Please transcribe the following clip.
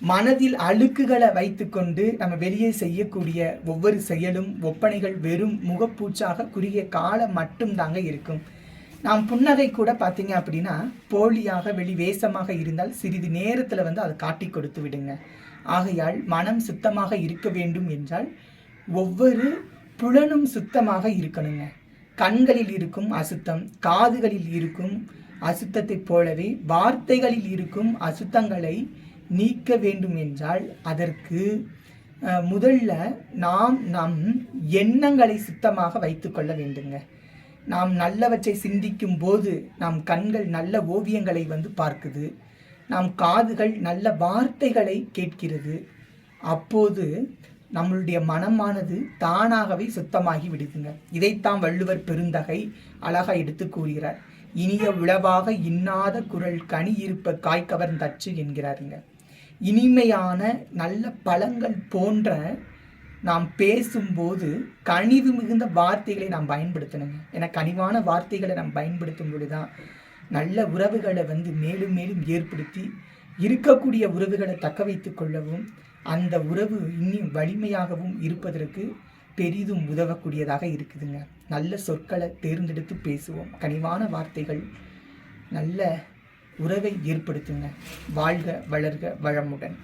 மனதில் அழுக்குகளை வைத்துக்கொண்டு நம்ம வெளியே செய்யக்கூடிய ஒவ்வொரு செயலும் ஒப்பனைகள் வெறும் முகப்பூச்சாக குறுகிய காலம் மட்டும்தாங்க இருக்கும். நாம் புன்னகை கூட பார்த்தீங்க அப்படின்னா போலியாக வெளி வேஷமாக இருந்தால் சிறிது நேரத்தில் வந்து அதை காட்டி கொடுத்து விடுங்க. ஆகையால் மனம் சுத்தமாக இருக்க வேண்டும் என்றால் ஒவ்வொரு புலனும் சுத்தமாக இருக்கணுங்க. கண்களில் இருக்கும் அசுத்தம் காதுகளில் இருக்கும் அசுத்தத்தைப் போலவே வார்த்தைகளில் இருக்கும் அசுத்தங்களை நீக்க வேண்டும் என்றால் அதற்கு முதல்ல நாம் நம் எண்ணங்களை சுத்தமாக வைத்துக்கொள்ள வேண்டுங்க. நாம் நல்லவற்றை சிந்திக்கும் போது நம் கண்கள் நல்ல ஓவியங்களை வந்து பார்க்குது. நம் காதுகள் நல்ல வார்த்தைகளை கேட்கிறது. அப்போது நம்மளுடைய மனமானது தானாகவே சுத்தமாகி விடுதுங்க. இதைத்தான் வள்ளுவர் பெருந்தகை அழகாக எடுத்து கூறுகிறார். இனிய உளவாக இன்னாத குரல் கனி இருப்ப காய் கவர்ந்தச்சு என்கிறாருங்க. இனிமையான நல்ல பழங்கள் போன்ற நாம் பேசும்போது கனிவு மிகுந்த வார்த்தைகளை நாம் பயன்படுத்தணுங்க. ஏன்னா கனிவான வார்த்தைகளை நாம் பயன்படுத்தும் பொழுது தான் நல்ல உறவுகளை வந்து மேலும் மேலும் ஏற்படுத்தி இருக்கக்கூடிய உறவுகளை தக்க வைத்து கொள்ளவும் அந்த உறவு இன்னும் வலிமையாகவும் இருப்பதற்கு பெரிதும் உதவக்கூடியதாக இருக்குதுங்க. நல்ல சொற்களை தேர்ந்தெடுத்து பேசுவோம். கனிவான வார்த்தைகள் நல்ல உறவை ஏற்படுத்துங்க. வாழ்க வளர்க வளமுடன்.